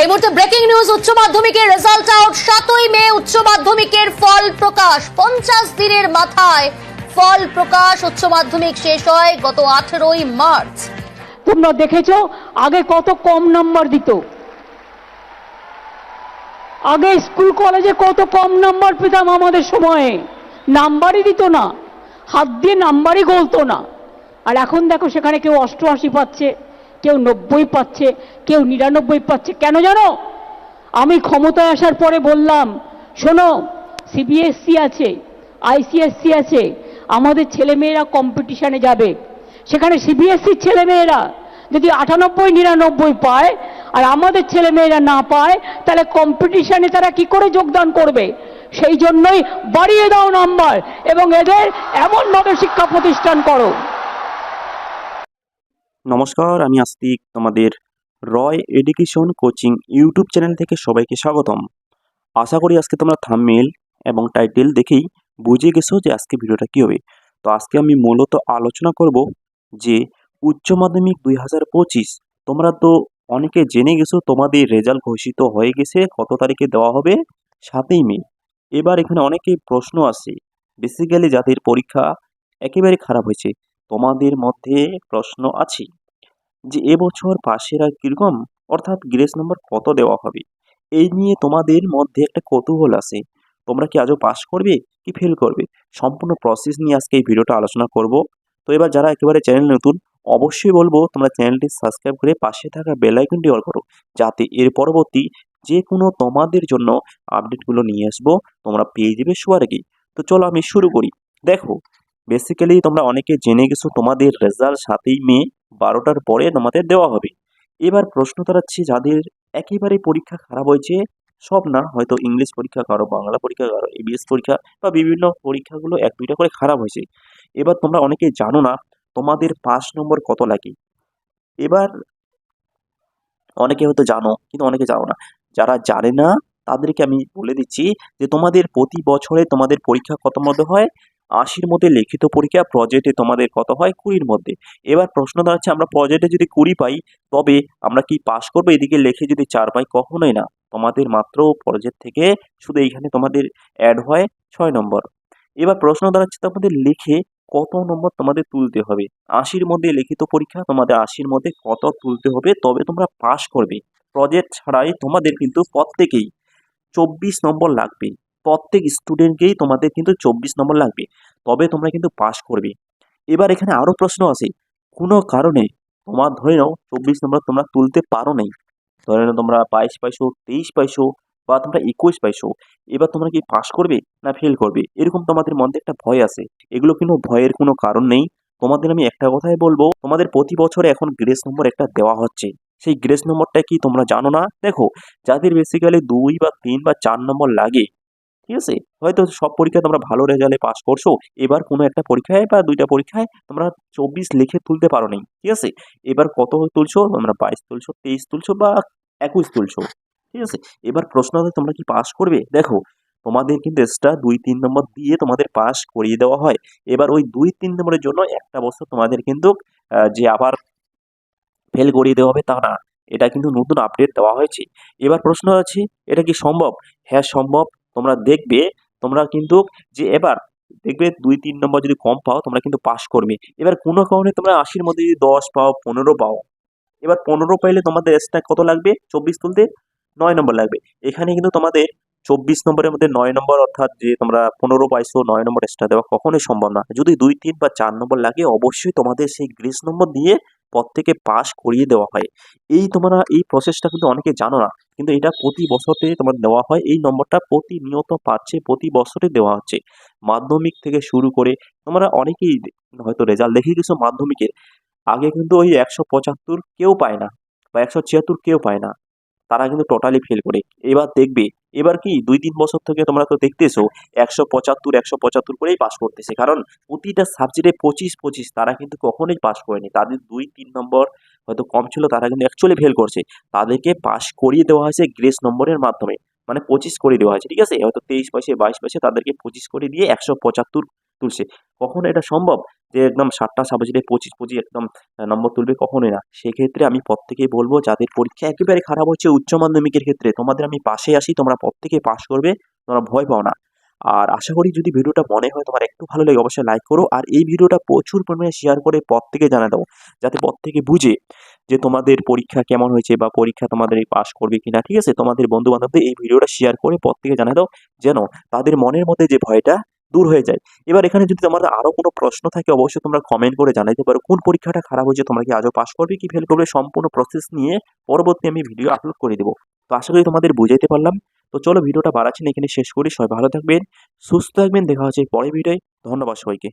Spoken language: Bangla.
এই মুহূর্তে ব্রেকিং নিউজ উচ্চ মাধ্যমিকের রেজাল্ট আউট সাতই মে উচ্চ মাধ্যমিকের ফল প্রকাশ। পঞ্চাশ দিনের মাথায় ফল প্রকাশ, উচ্চ মাধ্যমিক শেষ হয় গত আঠেরোই মার্চ। তোমরা দেখেছ, আগে কত কম নাম্বার দিত। আগে স্কুল কলেজে কত কম নাম্বার পেতাম আমাদের সময়ে। নাম্বারই দিত না। হাত দিয়ে নাম্বারই গলতো না। আর এখন দেখো, সেখানে কেউ অষ্টআশি পাচ্ছে। কেউ নব্বই পাচ্ছে, কেউ নিরানব্বই পাচ্ছে, কেন জানো? আমি ক্ষমতায় আসার পরে বললাম, শোনো সিবিএসসি আছে আইসিএসসি আছে, আমাদের ছেলেমেয়েরা কম্পিটিশানে যাবে। সেখানে সিবিএসসির ছেলেমেয়েরা যদি আটানব্বই, নিরানব্বই পায় আর আমাদের ছেলেমেয়েরা না পায়, তাহলে কম্পিটিশানে তারা কি করে যোগদান করবে? সেই জন্যই বাড়িয়ে দাও নাম্বার এবং এদের এমনভাবে শিক্ষা প্রতিষ্ঠান করো। নমস্কার, আমি আস্তিক তোমাদের Roy education coaching YouTube channel থেকে সবাইকে স্বাগতম। আশা করি আজকে তোমরা থামমেল এবং টাইটেল দেখেই বুঝে গেছো যে আজকে ভিডিওটা কী হবে। তো আজকে আমি মূলত আলোচনা করব যে উচ্চ মাধ্যমিক দুই হাজার পঁচিশ, তোমরা তো অনেকে জেনে গেছো তোমাদের রেজাল্ট ঘোষিত হয়ে গেছে, কত তারিখে দেওয়া হবে? সাতই মে। এবার এখানে অনেকেই প্রশ্ন আসে। বেসিক্যালি যাদের পরীক্ষা একেবারে খারাপ হয়েছে তোমাদের মধ্যে প্রশ্ন আছে যে এবছর পাশেরা কীরকম? অর্থাৎ গ্রেস নম্বর কত দেওয়া হবে? এই নিয়ে তোমাদের মধ্যে একটা কৌতূহল আছে। তোমরা কি আজও পাস করবে কি ফেল করবে? সম্পূর্ণ প্রসেস নিয়ে আজকে এই ভিডিওটা আলোচনা করব। তো এবার যারা একেবারে চ্যানেল নতুন, অবশ্যই বলব তোমরা চ্যানেলটি সাবস্ক্রাইব করে পাশে থাকা বেল আইকনটি অল করো। যাতে এর পরবর্তী যে কোনো তোমাদের জন্য আপডেটগুলো নিয়ে আসব। তোমরা পেয়ে যাবে সবার আগেই তো চলো আমি শুরু করি। দেখো বেসিক্যালি তোমরা অনেকে জেনে গেছো তোমাদের রেজাল্ট সাতই মে বারোটার পরে তোমাদের দেওয়া হবে। এবার প্রশ্ন দাঁড়াচ্ছে যাদের একেবারে পরীক্ষা খারাপ হয়েছে, সব না, হয়তো ইংলিশ পরীক্ষা কারও, বাংলা পরীক্ষা কারও এবিএস পরীক্ষা বা বিভিন্ন পরীক্ষাগুলো এক দুইটা করে খারাপ হয়েছে। এবার তোমরা অনেকে জানো না, তোমাদের পাস নম্বর কত লাগে? এবার অনেকে হয়তো জানো, কিন্তু অনেকে জানো না। যারা জানে না, তাদেরকে আমি বলে দিচ্ছি যে তোমাদের প্রতি বছরে তোমাদের পরীক্ষা কত মতো হয়? আশির মধ্যে লিখিত পরীক্ষা প্রজেক্টে তোমাদের কত হয়? কুড়ির মধ্যে। এবার প্রশ্ন দাঁড়াচ্ছে, আমরা প্রজেক্টে যদি কুড়ি পাই, তবে আমরা কি পাশ করব? এদিকে লেখে যদি চার পাই, কখনোই না। তোমাদের মাত্র প্রজেক্ট থেকে শুধু এইখানে তোমাদের অ্যাড হয় ছয় নম্বর। এবার প্রশ্ন দাঁড়াচ্ছে, তোমাদের লিখে কত নম্বর তোমাদের তুলতে হবে? আশির মধ্যে লিখিত পরীক্ষা, তোমাদের আশির মধ্যে কত তুলতে হবে? তবে তোমরা পাশ করবে। প্রজেক্ট ছাড়াই তোমাদের কিন্তু প্রত্যেকেই চব্বিশ নম্বর লাগবে। প্রত্যেক স্টুডেন্টকেই তোমাদের কিন্তু চব্বিশ নম্বর লাগবে। তবে তোমরা কিন্তু পাস করবে। এবার এখানে আরও প্রশ্ন আছে। কোনো কারণে তোমার ধরে নাও চব্বিশ নম্বর তোমরা তুলতে পারো নাই। ধরে নাও তোমরা বাইশ পাইছো, তেইশ পাইছো বা তোমরা একুশ পাইছো। এবার তোমরা কি পাস করবে না ফেল করবে? এরকম তোমাদের মধ্যে একটা ভয় আছে। এগুলো কিন্তু ভয়ের কোনো কারণ নেই। তোমাদের আমি একটা কথাই বলব, তোমাদের প্রতি বছরে এখন গ্রেস নম্বর একটা দেওয়া হচ্ছে। সেই গ্রেস নম্বরটা কি তোমরা জানো না? দেখো, যাদের বেসিক্যালি দুই বা তিন বা চার নম্বর লাগে ঠিক আছে? হয়তো সব পরীক্ষায় তোমরা ভালো রেজাল্টে পাস করছ। এবার কোনো একটা পরীক্ষায় বা দুইটা পরীক্ষায় তোমরা চব্বিশ লিখে তুলতে পারো নি, ঠিক আছে? এবার কত তুলছো? তোমরা বাইশ তুলছো, তেইশ তুলছো বা একুশ তুলছো, ঠিক আছে? এবার প্রশ্ন হচ্ছে তোমরা কি পাস করবে? দেখো, তোমাদের কিন্তু এক্সট্রা দুই, তিন নম্বর দিয়ে তোমাদের পাস করিয়ে দেওয়া হয়। এবার ওই দুই, তিন নম্বরের জন্য একটা বছর তোমাদের কিন্তু যে আবার ফেল করিয়ে দেওয়া হবে তা না। এটা কিন্তু নতুন আপডেট দেওয়া হয়েছে। এবার প্রশ্ন আছে, এটা কি সম্ভব? হ্যাঁ সম্ভব। তোমরা দেখবে, তোমরা কিন্তু যে এবার দেখবে দুই, তিন নম্বর যদি কম পাও, তোমরা কিন্তু পাশ করবে। এবার কোনো কারণে তোমরা আশির মধ্যে যদি দশ পাও, পনেরো পাও, এবার পনেরো পাইলে তোমাদের এক্সট্রা কত লাগবে? চব্বিশ তুলতে নয় নম্বর লাগবে। এখানে কিন্তু তোমাদের চব্বিশ নম্বরের মধ্যে নয় নম্বর অর্থাৎ যে তোমরা পনেরো পাইছো, নয় নম্বর এক্সট্রা দেওয়া কখনোই সম্ভব না। যদি দুই, তিন বা চার নম্বর লাগে, অবশ্যই তোমাদের সেই গ্রেস নম্বর দিয়ে প্রত্যেকে পাস করিয়ে দেওয়া হয়। এই তোমরা এই প্রসেসটা কিন্তু অনেকে জানো না, কিন্তু এটা প্রতি বছরে তোমার দেওয়া হয়। এই নম্বরটা প্রতিনিয়ত পাচ্ছে, প্রতি বছরে দেওয়া হচ্ছে। মাধ্যমিক থেকে শুরু করে তোমরা অনেকেই হয়তো রেজাল্ট দেখে গেছো মাধ্যমিকের। আগে কিন্তু ওই একশো পঁচাত্তর কেউ পায় না বা একশো ছিয়াত্তর কেউ পায় না। তারা কিন্তু টোটালি ফেল করে। এবার দেখবে এবার কি দুই তিন বছর থেকে তোমরা তো দেখতেছো, একশো পঁচাত্তর একশো পঁচাত্তর করেই পাস করতেছে। কারণ প্রতিটা সাবজেক্টে পঁচিশ পঁচিশ, তারা কিন্তু কখনোই পাস করেনি। তাদের দুই, তিন নম্বর হয়তো কম ছিল, তারা কিন্তু অ্যাকচুয়ালি ফেল করছে। তাদেরকে পাস করিয়ে দেওয়া হয়েছে গ্রেস নম্বরের মাধ্যমে। মানে পঁচিশ করে দেওয়া হয়েছে, ঠিক আছে? হয়তো তেইশ পাইছে বাইশ পাইছে তাদেরকে পঁচিশ করে দিয়ে একশো পঁচাত্তর তুলছে। কখনো এটা সম্ভব? যে একদম সাতটা সাবজেক্টে পঁচিশ পঁচিশ একদম নম্বর তুলবে কখনোই না। সেক্ষেত্রে আমি প্রত্যেকেই বলব, যাদের পরীক্ষা একেবারে খারাপ হচ্ছে উচ্চ মাধ্যমিকের ক্ষেত্রে, তোমাদের আমি পাশে আসি, তোমরা প্রত্যেকে পাশ করবে, তোমরা ভয় পাও না। আর আশা করি যদি ভিডিওটা মনে হয় তোমার একটু ভালো লাগে, অবশ্যই লাইক করো। আর এই ভিডিওটা প্রচুর পরিমাণে শেয়ার করে প্রত্যেকে জানা দাও, যাতে প্রত্যেকে বুঝে যে তোমাদের পরীক্ষা কেমন হয়েছে বা পরীক্ষা তোমাদের পাস করবে কিনা, ঠিক আছে? তোমাদের বন্ধু বান্ধবদের এই ভিডিওটা শেয়ার করে প্রত্যেকে জানা দাও, যেন তাদের মনের মধ্যে যে ভয়টা দূর হয়ে যায়। এবার এখানে যদি তোমার আরও কোনো প্রশ্ন থাকে, অবশ্যই তোমরা কমেন্ট করে জানাইতে পারো। কোন পরীক্ষাটা খারাপ হয়েছে, তোমরা কি আজও পাস করবে কি ফেল করবে, সম্পূর্ণ প্রসেস নিয়ে পরবর্তী আমি ভিডিও আপলোড করে দেবো। তো আশা করি তোমাদের বুঝাইতে পারলাম। তো চলো ভিডিওটা বাড়াচ্ছি না, এখানে শেষ করি। সবাই ভালো থাকবেন, সুস্থ থাকবেন। দেখা হচ্ছে পরে ভিডিওয় ধন্যবাদ সবাইকে।